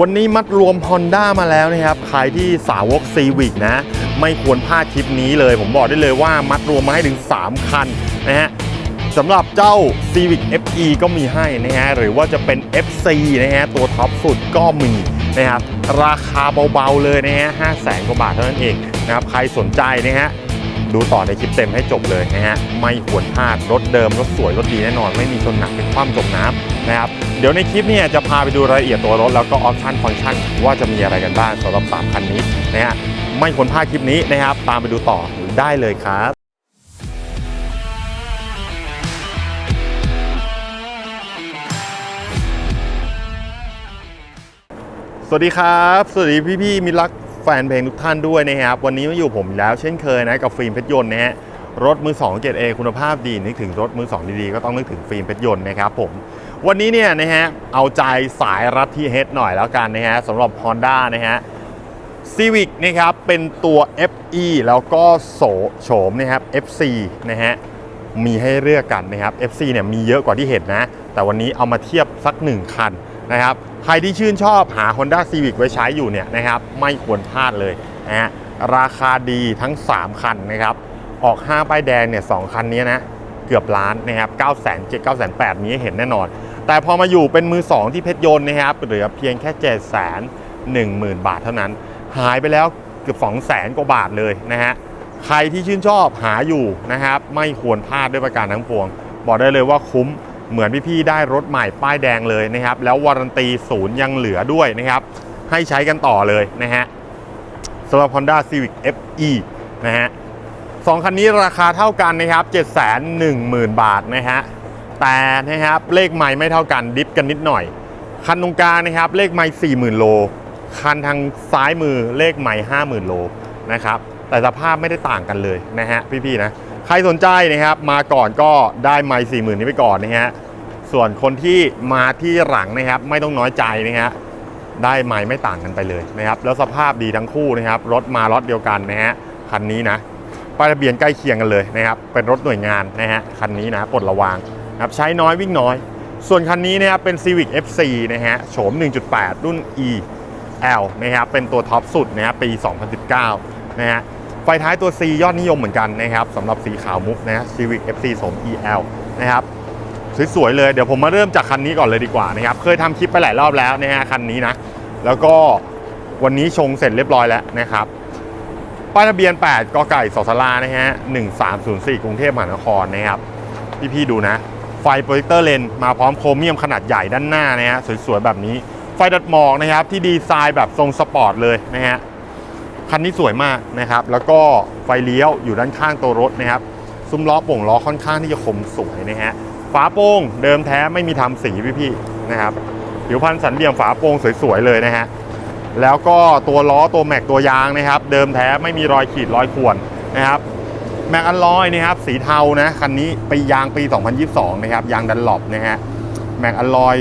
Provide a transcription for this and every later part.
วันนี้มัดรวม Honda มาแล้วนะครับ ใครที่สาวก Civic นะ ไม่ควรพลาดคลิปนี้เลย ผมบอกได้เลยว่ามัดรวมมาให้ถึง 3 คันนะฮะสำหรับเจ้า Civic FE ก็มีให้นะฮะ หรือว่าจะเป็น FC นะฮะ ตัวท็อปสุดก็มีนะครับ ราคาเบาๆเลยนะฮะ5 0 0แสนกว่าบาทเท่านั้นเองนะครับ ใครสนใจนะฮะดูต่อในคลิปเต็มให้จบเลยนะฮะ ไม่ควรพลาดรถเดิม รถสวย รถดีแน่นอน ไม่มีชนหนักเป็นความจมน้ำ นะครับเดี๋ยวในคลิปเนี่ยจะพาไปดูรายละเอียดตัวรถแล้วก็ออปชั่นฟังก์ชันว่าจะมีอะไรกันบ้างสำหรับ 3 คันนี้นะฮะไม่ควรพลาดคลิปนี้นะครับ ตามไปดูต่อได้เลยครับสวัสดีครับ สวัสดีพี่ๆมิตรรักแฟนเพลงทุกท่านด้วยนะครับ วันนี้มาอยู่ผมแล้วเช่นเคยนะ กับฟิล์มเพชรยนต์นะฮะรถมือ2 7 A คุณภาพดีนึกถึงรถมือ 2 ดีๆ ก็ต้องนึกถึงฟิล์มเพชรยนต์นะครับผม วันนี้เนี่ยนะฮะเอาใจสายรัดที่เฮดหน่อยแล้วกันนะฮะสำหรับ Honda นะฮะ Civic นะครับเป็นตัว FE แล้วก็โสโฉมนะครับ FC นะฮะมีให้เลือกกันนะครับ FC เนี่ยมีเยอะกว่าที่เห็นนะ แต่วันนี้เอามาเทียบสัก 1 คันนะครับใครที่ชื่นชอบหา Honda Civic ไว้ใช้อยู่เนี่ยนะครับไม่ควรพลาดเลยนะฮะราคาดีทั้ง 3 คันนะครับออก 5 ป้ายแดงเนี่ยสคันนี้นะเกือบล้านนะครับ9 0 0 0 0 9 9 8 0 0มีให้เห็นแน่นอน แต่พอมาอยู่เป็นมือ 2 ที่เพชรยนต์นะครับเหลือเพียงแค่ 7 1 0 0 0 0 บาทเท่านั้น หายไปแล้วเกือบ 2 0 0 0 0 0กว่าบาทเลยนะฮะใครที่ชื่นชอบหาอยู่นะครับไม่ควรพลาดด้วยประการทั้งปวง บอกได้เลยว่าคุ้มเหมือนพี่ๆได้รถใหม่ป้ายแดงเลยนะครับ แล้ววารันตีศูนย์ยังเหลือด้วยนะครับ ให้ใช้กันต่อเลยนะฮะสำหรับ Honda Civic FE นะฮะสองคันนี้ราคาเท่ากันนะครับ 710,000 บาทนะฮะ แต่นะครับเลขใหม่ไม่เท่ากันดิฟกันนิดหน่อย คันตรงกลางนะครับเลขไมล์40,000โล คันทางซ้ายมือเลขไมล์50,000โลนะครับแต่สภาพไม่ได้ต่างกันเลยนะฮะพี่ๆนะใครสนใจนะครับมาก่อนก็ได้ไมล์40,000นี้ไปก่อนนะฮะส่วนคนที่มาที่หลังนะครับไม่ต้องน้อยใจนะฮะได้ไมล์ไม่ต่างกันไปเลยนะครับแล้วสภาพดีทั้งคู่นะครับรถมารถเดียวกันนะฮะคันนี้นะป้ายทะเบียนใกล้เคียงกันเลยนะครับเป็นรถหน่วยงานนะฮะคันนี้นะปลดระวาง ครับใช้น้อยวิ่งน้อย ส่วนคันนี้นะครับเป็น Civic FC นะฮะโฉม 1.8 รุ่น E L นะครับเป็นตัวท็อปสุดนะฮะปี 2019 นะฮะไฟท้ายตัว C ยอดนิยมเหมือนกันนะครับสำหรับสีขาวมุกนะ Civic FC โฉม EL นะครับสวยๆเลยเดี๋ยวผมมาเริ่มจากคันนี้ก่อนเลยดีกว่านะครับเคยทำคลิปไปหลายรอบแล้วนะฮะคันนี้นะแล้วก็วันนี้ชงเสร็จเรียบร้อยแล้วนะครับป้ายทะเบียน 8กไก่สอสลานะฮะ1304 กรุงเทพมหานครนะครับ พี่ๆดูนะ ไฟโปรเจคเตอร์เลนมาพร้อมโครเมียมขนาดใหญ่ด้านหน้านะฮะสวยๆ แบบนี้ ไฟดัดหมอกนะครับที่ดีไซน์แบบทรงสปอร์ตเลยนะฮะคันนี้สวยมากนะครับ แล้วก็ไฟเลี้ยวอยู่ด้านข้างตัวรถนะครับ ซุ้มล้อโป่งล้อค่อนข้างที่จะคมสวยนะฮะฝาโป่งเดิมแท้ไม่มีทำสีพี่ๆนะครับผิวพันธ์สันเหลี่ยมฝาโป่งสวยๆเลยนะฮะแล้วก็ตัวล้อตัวแม็กตัวยางนะครับ เดิมแท้ไม่มีรอยขีดรอยข่วนนะครับ แม็กอัลลอยนะครับสีเทานะคันนี้ไปยางปี 2022 นะครับ ยางดันหลบนะฮะแม็กอัลลอย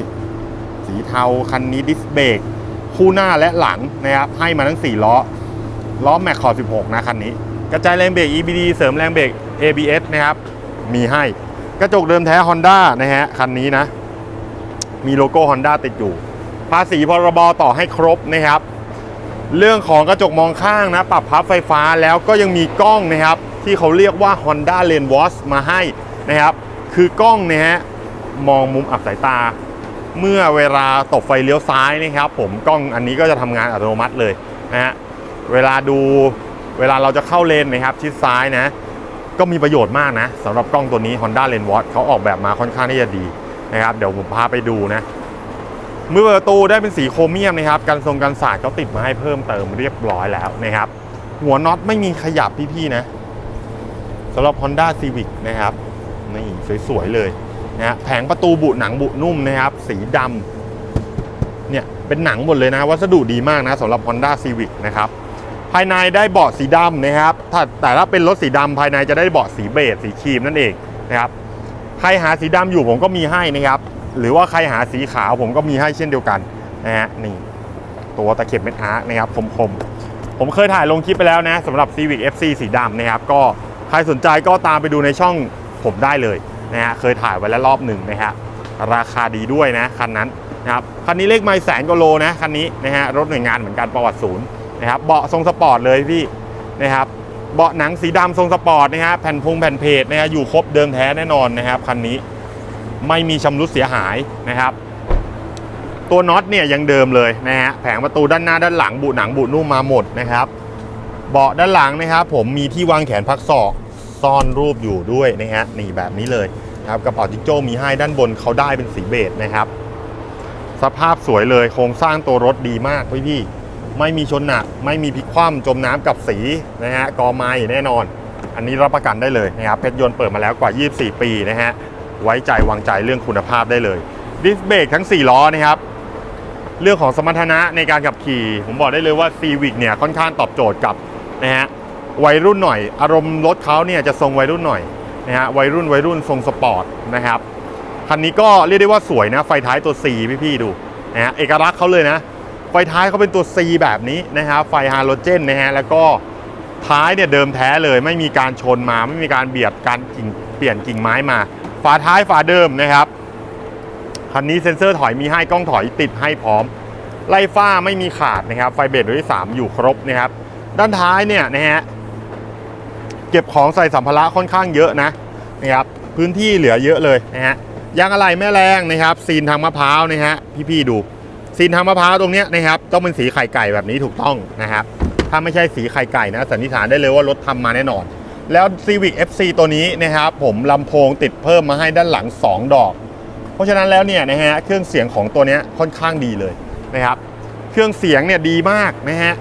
สีเทาคันนี้ดิสเบรกคู่หน้าและหลังนะครับให้มาทั้ง 4 ล้อ ล้อแม็กขอบ16 นะคันนี้ กระจายแรงเบรก EBD เสริมแรงเบรก ABS นะครับ มีให้กระจกเดิมแท้ Honda นะฮะคันนี้นะ มีโลโก้ Honda ติดอยู่ ภาษีพรบต่อให้ครบนะครับ เรื่องของกระจกมองข้างนะ ปรับพับไฟฟ้าแล้วก็ยังมีกล้องนะครับที่เขาเรียกว่า Honda Lane Watch มาให้นะครับ คือกล้องเนี่ยฮะมองมุมอับสายตา เมื่อเวลาตบไฟเลี้ยวซ้ายนะครับผมกล้องอันนี้ก็จะทำงานอัตโนมัติเลยนะฮะเวลาดูเวลาเราจะเข้าเลนนะครับชิดซ้ายนะ ก็มีประโยชน์มากนะสำหรับกล้องตัวนี้ Honda Lane Watch เขาออกแบบมาค่อนข้างที่จะดีนะครับ เดี๋ยวผมพาไปดูนะเมื่อเปิดประตูได้เป็นสีโครเมียมนะครับกันทรงกันศาสตร์เขาติดมาให้เพิ่มเติมเรียบร้อยแล้วนะครับ หัวน็อตไม่มีขยับพี่ๆนะ สำหรับ Honda Civic นะครับนี่สวยๆเลยนะฮะแผงประตูบุหนังบุนุ่มนะครับ สีดำเนี่ยเป็นหนังหมดเลยนะ วัสดุดีมากนะสำหรับ Honda Civic นะครับภายในได้เบาะสีดำนะครับ ถ้าแต่ถ้าเป็นรถสีดำภายในจะได้เบาะสีเบจสีครีมนั่นเองนะครับใครหาสีดำอยู่ผมก็มีให้นะครับ หรือว่าใครหาสีขาวผมก็มีให้เช่นเดียวกันนะฮะนี่ตัวตะเข็บเม็ดอาร์นะครับคมๆผมเคยถ่ายลงคลิปไปแล้วนะสำหรับ Civic FC สีดำนะครับ ก็ ใครสนใจก็ตามไปดูในช่องผมได้เลยนะฮะเคยถ่ายไว้แล้วรอบหนึ่งนะครับราคาดีด้วยนะคันนั้นนะครับคันนี้เลขไมล์แสนกว่าโลนะคันนี้นะฮะรถหน่วยงานเหมือนกันประวัติศูนย์นะครับเบาะทรงสปอร์ตเลยพี่นะครับเบาะหนังสีดำทรงสปอร์ตนะฮะแผ่นพุงแผ่นเพจนะฮะอยู่ครบเดิมแท้แน่นอนนะครับคันนี้ไม่มีชำรุดเสียหายนะครับ ตัวน็อตเนี่ยยังเดิมเลยนะฮะแผงประตูด้านหน้าด้านหลังบุหนังบุนุ่มมาหมดนะครับ เบาะด้านหลังนะครับ ผมมีที่วางแขนพักศอกซ่อนรูปอยู่ด้วยนะฮะนี่แบบนี้เลยครับกระเป๋าจิงโจ้มีให้ด้านบนเขาได้เป็นสีเบจนะครับ สภาพสวยเลยโครงสร้างตัวรถดีมากพี่พี่ไม่มีชนหนักไม่มีพลิกคว่ำจมน้ำกับสีนะฮะกอไม้แน่นอน อันนี้รับประกันได้เลยนะครับเพชรยนต์เปิดมาแล้วกว่า 24 ปีนะฮะไว้ใจวางใจเรื่องคุณภาพได้เลยดิสเบรกทั้ง 4 ล้อนะครับเรื่องของสมรรถนะในการขับขี่ ผมบอกได้เลยว่า Civic เนี่ยค่อนข้างตอบโจทย์กับ นะฮะวัยรุ่นหน่อย อารมณ์รถเขาเนี่ยจะทรงวัยรุ่นหน่อยนะฮะวัยรุ่นวัยรุ่นทรงสปอร์ตนะครับคันนี้ก็เรียกได้ว่าสวยนะไฟท้ายตัว C พี่ๆดูนะฮะเอกลักษณ์เขาเลยนะ ไฟท้ายเขาเป็นตัว C แบบนี้นะฮะไฟฮาโลเจนนะฮะแล้วก็ท้ายเนี่ยเดิมแท้เลยไม่มีการชนมาไม่มีการเบียดการกิ่งเปลี่ยนกิ่งไม้มา ฝาท้ายฝาเดิมนะครับคันนี้เซ็นเซอร์ถอยมีให้กล้องถอยติดให้พร้อม ไล่ฟ้าไม่มีขาดนะครับ ไฟเบรกด้วยที่3อยู่ครบนะครับ ด้านท้ายเนี่ยนะฮะเก็บของใส่สัมภาระค่อนข้างเยอะนะนะครับพื้นที่เหลือเยอะเลยนะฮะยางอะไหล่แม่แรงนะครับ ซีนทางมะพร้าวนะฮะพี่ๆดู ซีนทางมะพร้าวตรงเนี้ยนะครับต้องเป็นสีไข่ไก่แบบนี้ถูกต้องนะครับถ้าไม่ใช่สีไข่ไก่นะสันนิษฐานได้เลยว่ารถทำมาแน่นอน แล้ว Civic FC ตัวนี้นะครับผมลำโพงติดเพิ่มมาให้ด้านหลัง 2 ดอก เพราะฉะนั้นแล้วเนี่ยนะฮะเครื่องเสียงของตัวเนี้ยค่อนข้างดีเลยนะครับ เครื่องเสียงเนี่ยดีมากนะฮะ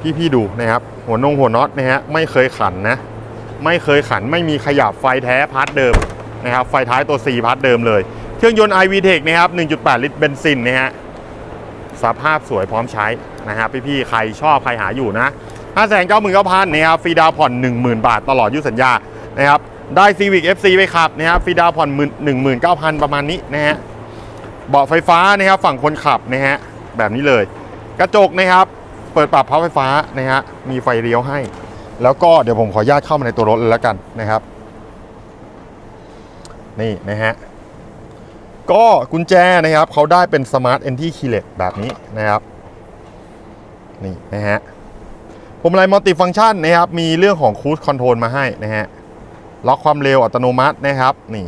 พี่พี่ๆดูนะครับ หัวนงหัวน็อตนะฮะไม่เคยขันนะ ไม่เคยขันไม่มีขยับไฟแท้พาร์ทเดิมนะครับไฟท้ายตัว C พาร์ทเดิมเลย เครื่องยนต์ iVTEC นะครับ 1.8 ลิตรเบนซินนะฮะสภาพสวยพร้อมใช้นะครับพี่ๆใครชอบใครหาอยู่นะ5 9 9 0 0 0นะครับฟรีดาวน์ผ่อน 10,000 บาทตลอดยุสัญญานะครับได้ Civic FC ไปขับนะครับฟรีดาวน์ผ่อน 19,000 ประมาณนี้นะฮะเบาะไฟฟ้านะครับฝั่งคนขับนะฮะแบบนี้เลย กระจกนะครับ เปิดปรับพับไฟฟ้านะฮะมีไฟเลี้ยวให้ แล้วก็เดี๋ยวผมขออนุญาตเข้ามาในตัวรถเลยแล้วกันนะครับ นี่นะฮะก็กุญแจนะครับเขาได้เป็น Smart Entry Keyless แบบนี้นะครับ นี่นะฮะพวงมาลัยมัลติฟัง c t ชันนะครับ มีเรื่องของคู e คอนโทรลมาให้นะฮะล็อกความเร็วอัตโนมัตินะครับ นี่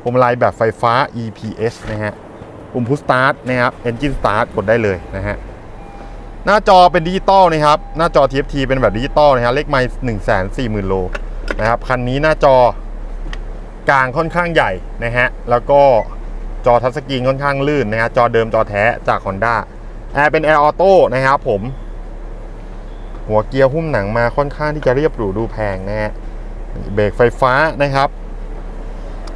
พวงมาลัยแบบไฟฟ้า EPS นะฮะปุ่มพุชสตาร์ทนะครับ Engine Start กดได้เลยนะฮะ หน้าจอเป็นดิจิตอลนะครับ หน้าจอ TFT เป็นแบบดิจิตอลนะฮะเลขไมล์1 4 0 0 0 0โลนะครับ คันนี้หน้าจอกลางค่อนข้างใหญ่นะฮะ แล้วก็จอทัชสกรีนค่อนข้างลื่นนะฮะ จอเดิมจอแท้จาก Honda แอร์เป็นแอร์ออโต้นะครับผม หัวเกียร์หุ้มหนังมาค่อนข้างที่จะเรียบหรูดูแพงนะฮะ เบรกไฟฟ้านะครับ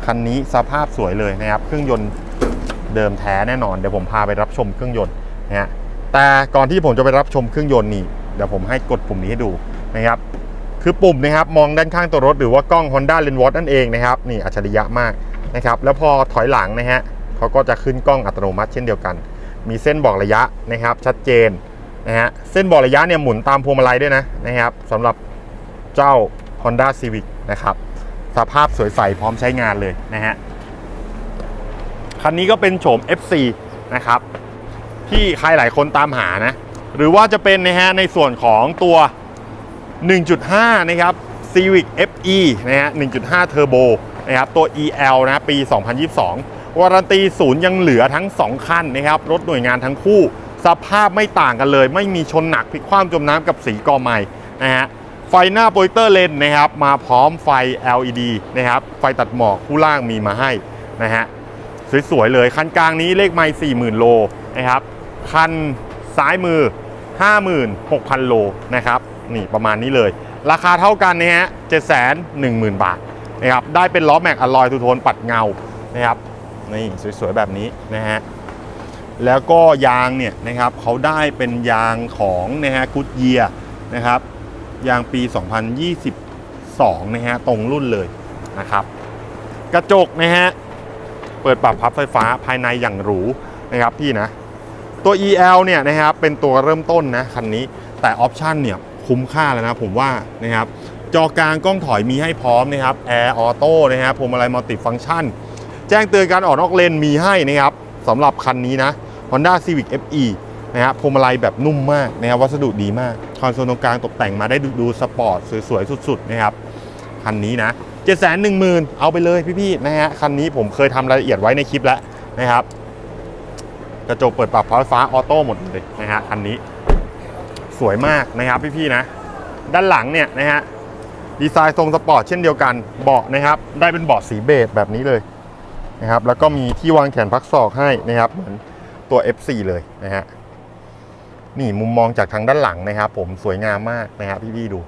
คันนี้สภาพสวยเลยนะครับ เครื่องยนต์เดิมแท้แน่นอน เดี๋ยวผมพาไปรับชมเครื่องยนต์นะฮะ แต่ก่อนที่ผมจะไปรับชมเครื่องยนต์นี่เดี๋ยวผมให้กดปุ่มนี้ให้ดูนะครับคือปุ่มนะครับมองด้านข้างตัวรถหรือว่ากล้อง Honda l e n w a t นั่นเองนะครับนี่อัจฉริยะมากนะครับแล้วพอถอยหลังนะฮะเขาก็จะขึ้นกล้องอัตโนมัติเช่นเดียวกัน มีเส้นบอกระยะนะครับชัดเจนนะฮะเส้นบอกระยะเนี่ยหมุนตามพวงมาลัยด้วยนะนะครับสำหรับเจ้า Honda Civic นะครับสภาพสวยใสพร้อมใช้งานเลยนะฮะคันนี้ก็เป็นโฉม FC นะครับ ที่ใครหลายคนตามหานะ หรือว่าจะเป็นนะฮะในส่วนของตัว 1.5 นะครับ Civic FE นะฮะ 1.5 Turbo นะครับตัว EL นะปี 2022 วารันตีศูนย์ยังเหลือทั้ง 2 คันนะครับ รถหน่วยงานทั้งคู่ สภาพไม่ต่างกันเลย ไม่มีชนหนักพลิกคว่ำจมน้ำกับสีกอใหม่นะฮะไฟหน้าโปรเจคเตอร์เลนนะครับ มาพร้อมไฟ LED นะครับ ไฟตัดหมอกคู่ล่างมีมาให้นะฮะ สวยๆเลย คันกลางนี้เลขไมล์40,000 โลนะครับ คันซ้ายมือ 56,000 โลนะครับ นี่ประมาณนี้เลย ราคาเท่ากันนะฮะ710,000 บาทนะครับ ได้เป็นล้อแม็กอะลอยทูโทนปัดเงานะครับ นี่สวยๆ แบบนี้นะฮะ แล้วก็ยางเนี่ยนะครับเขาได้เป็นยางของนะฮะกุดเยียนะครับ ยางปี 2022 นะฮะ ตรงรุ่นเลยนะครับ กระจกนะฮะ เปิดปรับพับไฟฟ้าภายในอย่างหรูนะครับพี่นะ ตัว EL เนี่ยนะครับเป็นตัวเริ่มต้นนะคันนี้แต่ออปชันเนี่ยคุ้มค่าแล้วนะผมว่านะครับจอกลางกล้องถอยมีให้พร้อมนะครับแอร์ออโต้นะครับพวงมาลัยมัลติฟังก์ชัน แจ้งเตือนการออกนอกเลนมีให้นะครับสำหรับคันนี้นะ Honda Civic FE นะฮะพวงมาลัยแบบนุ่มมากนะครับวัสดุดีมาก คอนโซลตรงกลางตกแต่งมาได้ดูดสปอร์ตสวยๆ สุดๆนะครับคันนี้นะ7 1 0 0 0 0 เอาไปเลยพี่ๆนะฮะคันนี้ผมเคยทำรายละเอียดไว้ในคลิปแล้วนะครับ กระจกเปิดปรับไฟฟ้าออโต้หมดเลยนะฮะคันนี้ สวยมากนะครับพี่ๆนะ ด้านหลังเนี่ยนะฮะดีไซน์ทรงสปอร์ตเช่นเดียวกันเบาะนะครับ ได้เป็นเบาะสีเบจแบบนี้เลยนะครับ แล้วก็มีที่วางแขนพักศอกให้นะครับเหมือนตัว F4 เลยนะฮะนี่มุมมองจากทางด้านหลังนะครับ ผมสวยงามมากนะครับพี่ๆดู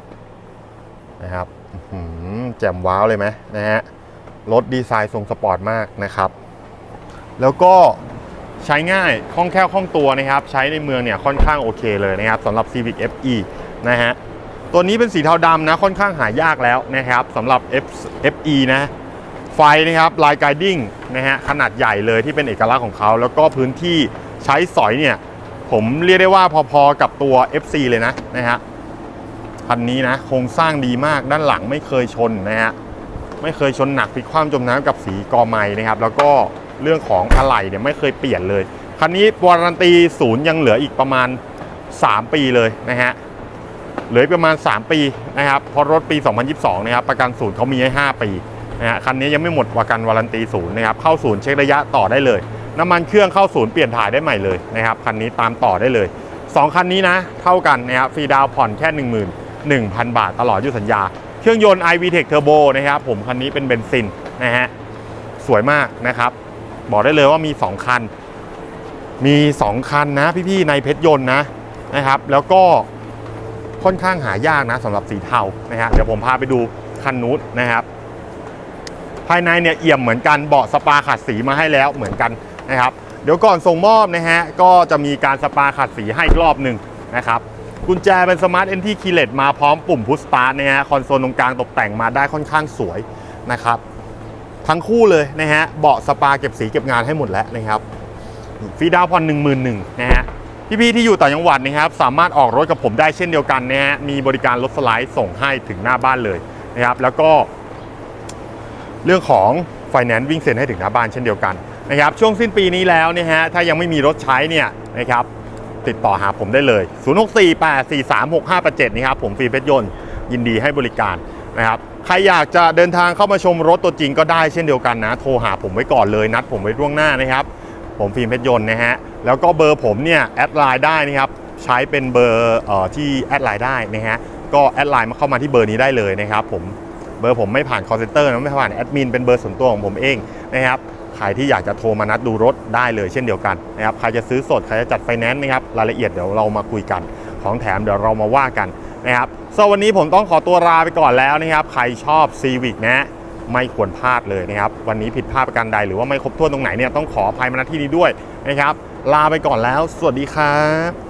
นะครับหือแจ่มว้าวเลยไหมนะฮะรถดีไซน์ทรงสปอร์ตมากนะครับ แล้วก็ ใช้ง่ายคล่องแคล่วคล่องตัวนะครับ ใช้ในเมืองเนี่ยค่อนข้างโอเคเลยนะครับสำหรับ Civic FE นะฮะตัวนี้เป็นสีเทาดำนะค่อนข้างหายากแล้วนะครับสำหรับ F FE นะไฟนะครับลายไกดิ้งนะฮะขนาดใหญ่เลยที่เป็นเอกลักษณ์ของเขา แล้วก็พื้นที่ใช้สอยเนี่ยผมเรียกได้ว่าพอๆกับตัว FC เลยนะนะฮะคันนี้นะโครงสร้างดีมากด้านหลังไม่เคยชนนะฮะไม่เคยชนหนักพลิกคว่ำจมน้ำกับสีกอไม้นะครับ แล้วก็ เรื่องของอะไหล่เนี่ยไม่เคยเปลี่ยนเลย คันนี้วารันตีศูนย์ยังเหลืออีกประมาณ 3 ปีเลยนะฮะ เหลือประมาณ 3 ปีนะครับพราะรถปี 2022 นะครับ ประกันศูนย์เขามีให้ 5 ปีนะฮะ คันนี้ยังไม่หมดประกันวารันตีศูนย์นะครับ เข้าศูนย์เช็คระยะต่อได้เลย น้ำมันเครื่องเข้าศูนย์เปลี่ยนถ่ายได้ใหม่เลยนะครับ คันนี้ตามต่อได้เลย 2 คันนี้นะ เท่ากันนะครับ ฟรีดาวผ่อนแค่ 11,000 บาทตลอดอายุสัญญา เครื่องยนต์ iVTEC Turbo นะครับ ผมคันนี้เป็นเบนซินนะฮะ สวยมากนะครับ บอกได้เลยว่ามี 2 คัน มี 2 คันนะพี่ๆในเพชรยนต์นะนะครับ แล้วก็ค่อนข้างหายากนะสำหรับสีเทานะฮะเดี๋ยวผมพาไปดูคันนู้นนะครับ ภายในเนี่ยเอี่ยมเหมือนกันเบาะสปาขัดสีมาให้แล้วเหมือนกันนะครับ เดี๋ยวก่อนส่งมอบนะฮะก็จะมีการสปาขัดสีให้อีกรอบหนึ่งนะครับกุญแจเป็นสมาร์ทเอนที่คีเลตมาพร้อมปุ่มพุชสตาร์ทนะฮะคอนโซลตรงกลางตกแต่งมาได้ค่อนข้างสวยนะครับ ทั้งคู่เลยนะฮะ เบาะสปาเก็บสีเก็บงานให้หมดแล้วนะครับฟรีดาวน์ผ่อน1 1 0 0 0นะฮะพี่ๆที่อยู่ต่างจังหวัดนะครับสามารถออกรถกับผมได้เช่นเดียวกันนะฮะมีบริการรถสไลด์ส่งให้ถึงหน้าบ้านเลยนะครับแล้วก็ เรื่องของไฟแนนซ์วิ่งเซ็นให้ถึงหน้าบ้านเช่นเดียวกันนะครับช่วงสิ้นปีนี้แล้วนะฮะถ้ายังไม่มีรถใช้เนี่ยนะครับติดต่อหาผมได้เลย 0648436587นี่ครับผมฟรีเพชรยนต์ยินดีให้บริการ นะครับใครอยากจะเดินทางเข้ามาชมรถตัวจริงก็ได้เช่นเดียวกันนะ โทรหาผมไว้ก่อนเลยนัดผมไว้ล่วงหน้านะครับ ผมฟิล์มเพชรยนต์นะฮะแล้วก็เบอร์ผมเนี่ยแอดไลน์ได้นะครับใช้เป็นเบอร์เอ่อที่แอดไลน์ได้นะฮะก็แอดไลน์มาเข้ามาที่เบอร์นี้ได้เลยนะครับผมเบอร์ผมไม่ผ่าน call center นะไม่ผ่านแอดมินเป็นเบอร์ส่วนตัวของผมเองนะครับใครที่อยากจะโทรมานัดดูรถได้เลยเช่นเดียวกันนะครับใครจะซื้อสดใครจะจัดไฟแนนซ์นะครับรายละเอียดเดี๋ยวเรามาคุยกัน ของแถมเดี๋ยวเรามาว่ากัน นะครับสำหรับวันนี้ผมต้องขอตัวลาไปก่อนแล้วนะครับ ใครชอบ Civic นะไม่ควรพลาดเลยนะครับ วันนี้ผิดพลาดประการใดหรือว่าไม่ครบถ้วนตรงไหนเนี่ยต้องขออภัยมาณที่นี้ด้วยนะครับ ลาไปก่อนแล้ว สวัสดีครับ